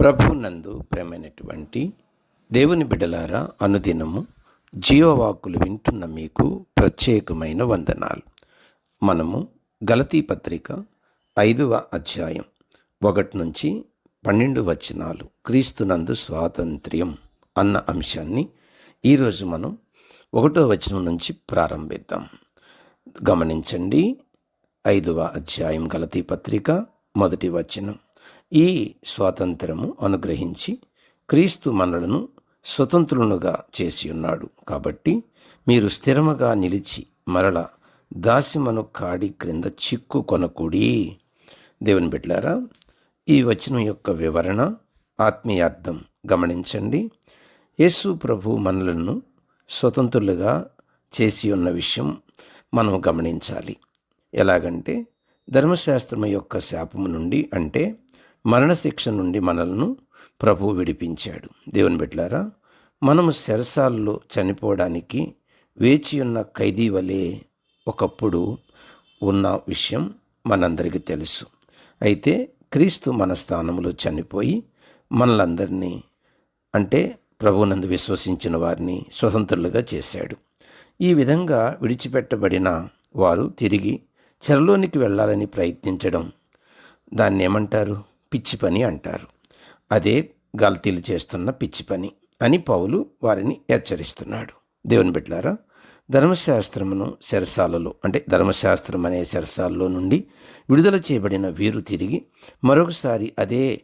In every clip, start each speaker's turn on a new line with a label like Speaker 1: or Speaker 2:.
Speaker 1: ప్రభు నందు ప్రేమైనటువంటి దేవుని బిడ్డలారా అనుదినము జీవవాకులు వింటున్న మీకు ప్రత్యేకమైన వందనాలు. మనము గలతీ పత్రిక ఐదవ అధ్యాయం ఒకటి నుంచి పన్నెండు వచనాలు క్రీస్తునందు స్వాతంత్ర్యం అన్న అంశాన్ని ఈరోజు మనం ఒకటో వచనం నుంచి ప్రారంభిద్దాం. గమనించండి ఐదవ అధ్యాయం గలతీ పత్రిక మొదటి వచనం. ఈ స్వాతంత్రము అనుగ్రహించి క్రీస్తు మనలను స్వతంత్రులుగా చేసి ఉన్నాడు. కాబట్టి మీరు స్థిరముగా నిలిచి మరల దాసిమను కాడి క్రింద చిక్కు కొనకూడి. దేవుని బిడ్డలారా ఈ వచనం యొక్క వివరణ ఆత్మీయార్థం గమనించండి. యేసు ప్రభు మనలను స్వతంత్రులుగా చేసి ఉన్న విషయం మనం గమనించాలి. ఎలాగంటే ధర్మశాస్త్రం యొక్క శాపము నుండి అంటే మరణశిక్ష నుండి మనలను ప్రభు విడిపించాడు. దేవుని బిడ్డలారా మనము శరసాల్లో చనిపోవడానికి వేచి ఉన్న ఖైదీ వలె ఒకప్పుడు ఉన్న విషయం మనందరికీ తెలుసు. అయితే క్రీస్తు మన స్థానంలో చనిపోయి మనలందరినీ అంటే ప్రభునందు విశ్వసించిన వారిని స్వతంత్రులుగా చేశాడు. ఈ విధంగా విడిచిపెట్టబడిన వారు తిరిగి చెరలోనికి వెళ్ళాలని ప్రయత్నించడం దాన్ని ఏమంటారు? పిచ్చి పని అంటారు. అదే గల్తీలు చేస్తున్న పిచ్చి పని అని పౌలు వారిని హెచ్చరిస్తున్నాడు. దేవుని బిడ్డలారా ధర్మశాస్త్రమును శరసాలలో అంటే ధర్మశాస్త్రం అనే శరసాలలో నుండి విడుదల చేయబడిన వీరు తిరిగి మరొకసారి అదే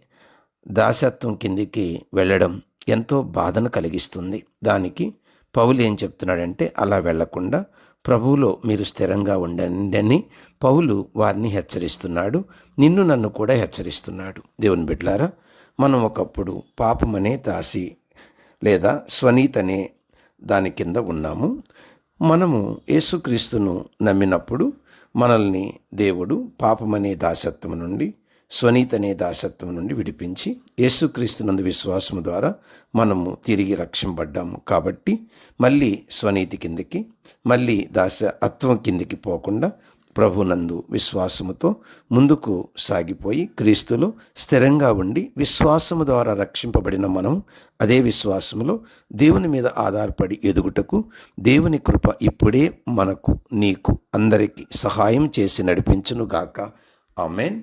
Speaker 1: దాసత్వం కిందికి వెళ్ళడం ఎంతో బాధను కలిగిస్తుంది. దానికి పౌలు ఏం చెప్తున్నాడంటే అలా వెళ్ళకుండా ప్రభువులో మీరు స్థిరంగా ఉండండి పౌలు వారిని హెచ్చరిస్తున్నాడు. నిన్ను నన్ను కూడా హెచ్చరిస్తున్నాడు. దేవుని బిడ్లారా మనం ఒకప్పుడు పాపమనే దాసి లేదా స్వనీత్ అనే దాని కింద ఉన్నాము. మనము యేసుక్రీస్తును నమ్మినప్పుడు మనల్ని దేవుడు పాపమనే దాసత్వం నుండి స్వనీత్ అనే దాసత్వం నుండి విడిపించి యేసుక్రీస్తునందు విశ్వాసము ద్వారా మనము తిరిగి రక్షింపడ్డాము. కాబట్టి మళ్ళీ స్వనీతి కిందకి మళ్ళీ దాసత్వం కిందికి పోకుండా ప్రభునందు విశ్వాసముతో ముందుకు సాగిపోయి క్రీస్తులో స్థిరంగా ఉండి విశ్వాసము ద్వారా రక్షింపబడిన మనం అదే విశ్వాసములో దేవుని మీద ఆధారపడి ఎదుగుటకు దేవుని కృప ఇప్పుడే మనకు నీకు అందరికీ సహాయం చేసి నడిపించునుగాక. Amen.